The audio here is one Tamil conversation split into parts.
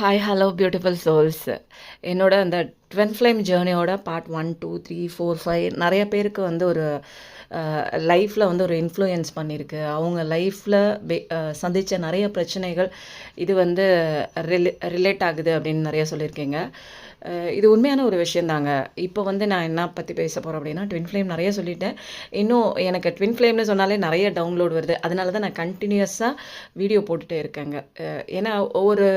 ஹாய் ஹலோ பியூட்டிஃபுல் சோல்ஸ் என்னோட அந்த twin flame ஜேர்னியோட part one two three four five நிறைய பேருக்கு வந்து ஒரு லைஃப்பில் வந்து ஒரு இன்ஃப்ளூயன்ஸ் பண்ணியிருக்கு அவங்க லைஃப்பில் சந்தித்த நிறைய பிரச்சனைகள் இது வந்து ரிலே ரிலேட் ஆகுது அப்படின்னு நிறைய சொல்லியிருக்கீங்க. இது உண்மையான ஒரு விஷயந்தாங்க. இப்போ வந்து நான் என்ன பற்றி பேச போகிறேன் அப்படின்னா ட்வின் ஃப்ளேம் நிறைய சொல்லிட்டேன். இன்னும் எனக்கு ட்வின் ஃப்ளேம்னு சொன்னாலே நிறைய டவுன்லோட் வருது. அதனால தான் நான் கண்டினியூஸாக வீடியோ போட்டுகிட்டே இருக்கேங்க. ஏன்னா ஒரு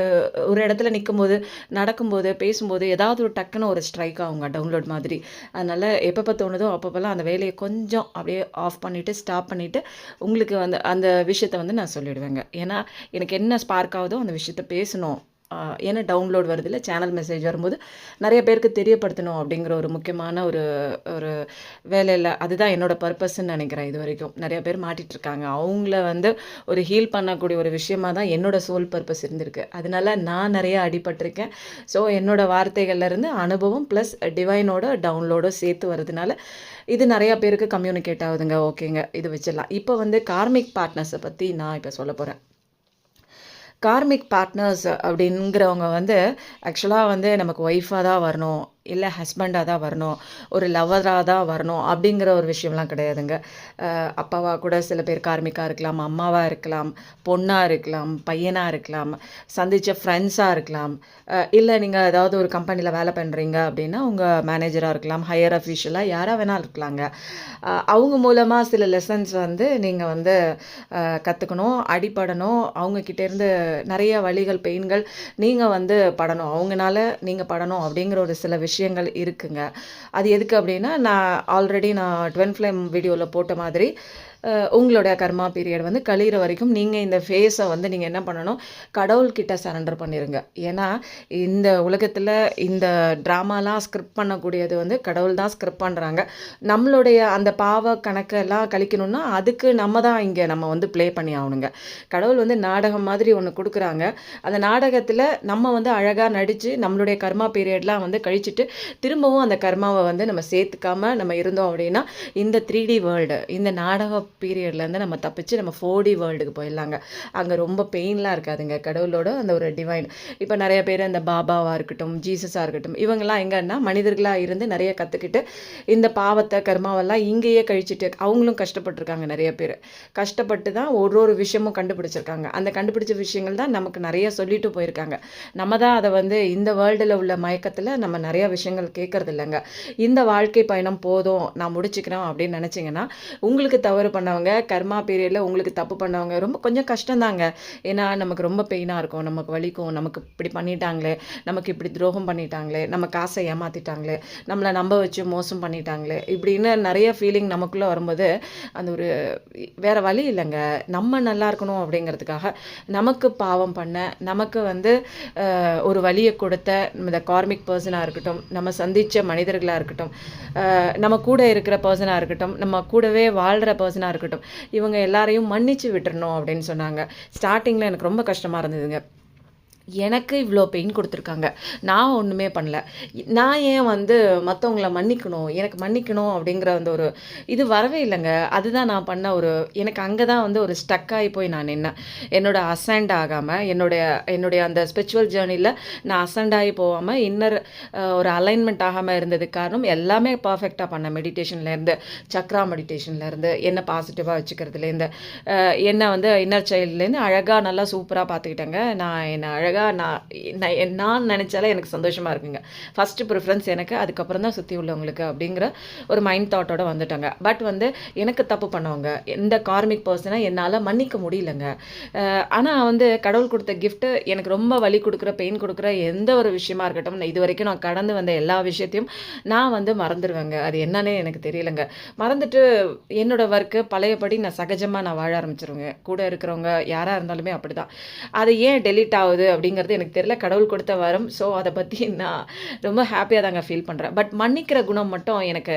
ஒரு இடத்துல நிற்கும்போது நடக்கும்போது பேசும்போது ஏதாவது ஒரு டக்குன்னு ஒரு ஸ்ட்ரைக் ஆகுங்க டவுன்லோட் மாதிரி. அதனால் எப்பப்போ தோணுதோ அப்பப்போலாம் அந்த வேலையை கொஞ்சம் அப்படியே ஆஃப் பண்ணிவிட்டு ஸ்டாப் பண்ணிவிட்டு உங்களுக்கு வந்து அந்த விஷயத்தை வந்து நான் சொல்லிவிடுவேங்க ஏன்னா எனக்கு என்ன ஸ்பார்க் ஆகுதோ அந்த விஷயத்த பேசணும். ஏன்னா டவுன்லோட் வருதுல்ல சேனல் மெசேஜ் வரும்போது நிறைய பேருக்கு தெரியப்படுத்தணும் அப்படிங்கிற ஒரு முக்கியமான ஒரு ஒரு வேலையில் அதுதான் என்னோடய பர்பஸ்ன்னு நினைக்கிறேன் இது வரைக்கும். நிறைய பேர் மாட்டிகிட்ருக்காங்க அவங்கள வந்து ஒரு ஹீல் பண்ணக்கூடிய ஒரு விஷயமா தான் என்னோட சோல் பர்பஸ் இருந்திருக்கு. அதனால நான் நிறைய அடிபட்டிருக்கேன். ஸோ என்னோடய வார்த்தைகள்லேருந்து அனுபவம் ப்ளஸ் டிவைனோட டவுன்லோடோ சேர்த்து வரதுனால இது நிறையா பேருக்கு கம்யூனிகேட் ஆகுதுங்க. ஓகேங்க இது வச்சிடலாம். இப்போ வந்து கார்மிக் பார்ட்னர்ஸை பற்றி நான் இப்போ சொல்ல போகிறேன் கார்மிக் பார்ட்னர்ஸ் அப்படிங்கிறவங்க வந்து ஆக்சுவலாக வந்து நமக்கு ஒய்ஃபாக தான் வரணும். இல்லை ஹஸ்பண்டாக தான் வரணும் ஒரு லவராக தான் வரணும் அப்படிங்கிற ஒரு விஷயம்லாம் கிடையாதுங்க. அப்பாவாக கூட சில பேர் கார்மிக்காக இருக்கலாம் அம்மாவாக இருக்கலாம் பொண்ணாக இருக்கலாம் பையனாக இருக்கலாம் சந்தித்த ஃப்ரெண்ட்ஸாக இருக்கலாம். இல்லை நீங்கள் ஏதாவது ஒரு கம்பெனியில் வேலை பண்ணுறீங்க அப்படின்னா உங்கள் மேனேஜராக இருக்கலாம் ஹையர் அஃபீஷியலாக யாராக வேணாலும் இருக்கலாங்க. அவங்க மூலமாக சில லெசன்ஸ் வந்து நீங்கள் வந்து கற்றுக்கணும் அடிப்படணும் அவங்கக்கிட்டேருந்து நிறைய வழிகள் பெயின்கள் நீங்கள் வந்து படணும். அவங்கனால நீங்கள் படணும் அப்படிங்கிற ஒரு சில விஷயம் விஷயங்கள் இருக்குங்க. அது எதுக்கு அப்படின்னா நான் ஆல்ரெடி நான் ட்வென் ஃப்ளேம் வீடியோவில் போட்ட மாதிரி உங்களுடைய உங்களோட கர்மா பீரியட் வந்து கழிகிற வரைக்கும் நீங்கள் இந்த ஃபேஸை வந்து நீங்கள் என்ன பண்ணணும்? கடவுள்கிட்ட சரண்டர் பண்ணிடுங்க ஏன்னா இந்த உலகத்தில் இந்த ட்ராமாலாம் ஸ்கிரிப்ட் பண்ணக்கூடியது வந்து கடவுள் தான் ஸ்கிரிப்ட் பண்ணுறாங்க நம்மளுடைய அந்த பாவ கணக்கெல்லாம் கழிக்கணும்னா அதுக்கு நம்ம தான் இங்கே நம்ம வந்து ப்ளே பண்ணி ஆகணுங்க. கடவுள் வந்து நாடகம் மாதிரி ஒன்று கொடுக்குறாங்க. அந்த நாடகத்தில் நம்ம வந்து அழகாக நடித்து நம்மளுடைய கர்மா பீரியட்லாம் வந்து கழிச்சிட்டு திரும்பவும் அந்த கர்மாவை வந்து நம்ம சேர்த்துக்காம நம்ம இருந்தோம் அப்படின்னா இந்த த்ரீ டி வேர்ல்டு இந்த நாடக பீரியட்லேருந்து நம்ம தப்பிச்சு நம்ம ஃபோடி வேர்ல்டுக்கு போயிடலாங்க. அங்கே ரொம்ப பெயின்லாம் இருக்காதுங்க. கடவுளோட அந்த ஒரு டிவைன் இப்போ நிறைய பேர் அந்த பாபாவாக இருக்கட்டும் ஜீசஸாக இருக்கட்டும் இவங்கெல்லாம் எங்கன்னா மனிதர்களாக இருந்து நிறைய கற்றுக்கிட்டு இந்த பாவத்தை கர்மாவெல்லாம் இங்கேயே கழிச்சிட்டு அவங்களும் கஷ்டப்பட்டிருக்காங்க நிறைய பேர். கஷ்டப்பட்டு தான் ஒரு ஒரு விஷயமும் கண்டுபிடிச்சிருக்காங்க. அந்த கண்டுபிடிச்ச விஷயங்கள் தான் நமக்கு நிறைய சொல்லிட்டு போயிருக்காங்க. நம்ம தான் அதை வந்து இந்த வேர்ல்டில் உள்ள மயக்கத்தில் நம்ம நிறைய விஷயங்கள் கேட்கறது இல்லைங்க. இந்த வாழ்க்கை பயணம் போதும் நான் முடிச்சுக்கிறேன் அப்படின்னு நினச்சிங்கன்னா உங்களுக்கு தவறு பண்ணவங்க கர்மா பீரியடில் உங்களுக்கு தப்பு பண்ணவங்க ரொம்ப கொஞ்சம் கஷ்டம்தாங்க ஏன்னா நமக்கு ரொம்ப பெயினாக இருக்கும். நமக்கு வலிக்கும். நமக்கு இப்படி பண்ணிட்டாங்களே. நமக்கு இப்படி துரோகம் பண்ணிட்டாங்களே. நம்ம காசை ஏமாற்றிட்டாங்களே நம்மளை நம்ப வச்சு மோசம் பண்ணிட்டாங்களே. இப்படின்னு நிறைய ஃபீலிங் நமக்குள்ளே வரும்போது அந்த ஒரு வேற வழி இல்லைங்க. நம்ம நல்லா இருக்கணும் அப்படிங்கிறதுக்காக நமக்கு பாவம் பண்ண நமக்கு வந்து ஒரு வழியை கொடுத்த இந்த கார்மிக் பர்சனாக இருக்கட்டும் நம்ம சந்தித்த மனிதர்களாக இருக்கட்டும் நம்ம கூட இருக்கிற பர்சனாக இருக்கட்டும் நம்ம கூடவே வாழ்கிற பர்சனாக இருக்கட்டும். இவங்க எல்லாரையும் மன்னிச்சு விட்டுறணும் அப்படின்னு சொன்னாங்க. ஸ்டார்டிங்கில் எனக்கு ரொம்ப கஷ்டமாக இருந்ததுங்க. எனக்கு இவ்வளோ பெயின் கொடுத்துருக்காங்க. நான் ஒன்றுமே பண்ணல. நான் ஏன் வந்து மற்றவங்கள மன்னிக்கணும் எனக்கு மன்னிக்கணும் அப்படிங்கிற அந்த ஒரு இது வரவே இல்லைங்க. அதுதான் நான் பண்ண ஒரு எனக்கு அங்கே தான் வந்து ஒரு ஸ்டக் ஆகி போய் நான் நின்னேன். என்னோட அசண்ட் ஆகாமல் என்னுடைய என்னுடைய அந்த ஸ்பிரிச்சுவல் ஜேர்னியில் நான் அசண்ட் ஆகி போகாமல் இன்னர் ஒரு அலைன்மெண்ட் ஆகாமல் இருந்ததுக்கு காரணம் எல்லாமே பர்ஃபெக்டாக பண்ணேன். மெடிடேஷன்லேருந்து சக்ரா மெடிடேஷன்லேருந்து என்ன பாசிட்டிவாக வச்சுக்கிறதுலேருந்து என்னை வந்து இன்னர் சைல்ட்லேருந்து அழகாக நல்லா சூப்பராக பார்த்துக்கிட்டேங்க. நான் என்னை அழகாக நான் நான் நான் நினச்சாலே எனக்கு சந்தோஷமாக இருக்குங்க. ஃபஸ்ட்டு ப்ரிஃபரன்ஸ் எனக்கு அதுக்கப்புறம் தான் சுற்றி உள்ளவங்களுக்கு அப்படிங்கிற ஒரு மைண்ட் தாட்டோட வந்துட்டாங்க. பட் வந்து எனக்கு தப்பு பண்ணவங்க எந்த கார்மிக் பர்சனை என்னால் மன்னிக்க முடியலங்க. ஆனால் வந்து கடவுள் கொடுத்த கிஃப்ட்டு எனக்கு ரொம்ப வலி கொடுக்குற பெயின் கொடுக்குற எந்த ஒரு விஷயமா இருக்கட்டும் நான் இது வரைக்கும் நான் கடந்து வந்த எல்லா விஷயத்தையும் நான் வந்து மறந்துடுவேங்க அது என்னன்னே எனக்கு தெரியலங்க. மறந்துட்டு என்னோட ஒர்க்கு பழையபடி நான் சகஜமாக நான் வாழ ஆரம்பிச்சிருவேங்க. கூட இருக்கிறவங்க யாராக இருந்தாலுமே அப்படி தான் அது ஏன் டெலீட் ஆகுது அப்படின்னு அப்படிங்கிறது எனக்கு தெரியல. கடவுள் கொடுத்த வரம். ஸோ அதை பற்றி நான் ரொம்ப ஹாப்பியாக தாங்க ஃபீல் பண்ணுறேன் பட் மன்னிக்கிற குணம் மட்டும் எனக்கு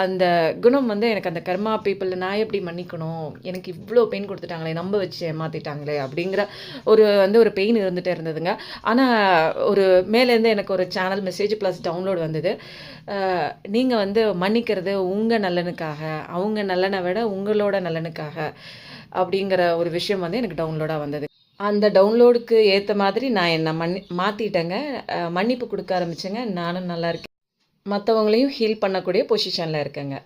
அந்த குணம் வந்து எனக்கு அந்த கர்மா பீப்புள் நான் எப்படி மன்னிக்கணும்? எனக்கு இவ்வளோ பெயின் கொடுத்துட்டாங்களே நம்ப வச்சு ஏமாற்றிட்டாங்களே அப்படிங்கிற ஒரு வந்து ஒரு பெயின் இருந்துகிட்டே இருந்ததுங்க. ஆனால் ஒரு மேலேருந்து எனக்கு ஒரு சேனல் மெசேஜ் ப்ளஸ் டவுன்லோட் வந்தது. நீங்கள் வந்து மன்னிக்கிறது உங்கள் நல்லனுக்காக அவங்க நல்லனை விட உங்களோட நல்லனுக்காக அப்படிங்கிற ஒரு விஷயம் வந்து எனக்கு டவுன்லோடாக வந்தது. அந்த டவுன்லோடுக்கு ஏற்ற மாதிரி நான் என்னை மன்னி மாற்றிட்டேங்க மன்னிப்பு கொடுக்க ஆரம்பித்தேங்க நானும் நல்லா இருக்கேன். மற்றவங்களையும் ஹீல் பண்ணக்கூடிய பொசிஷனில் இருக்கேங்க.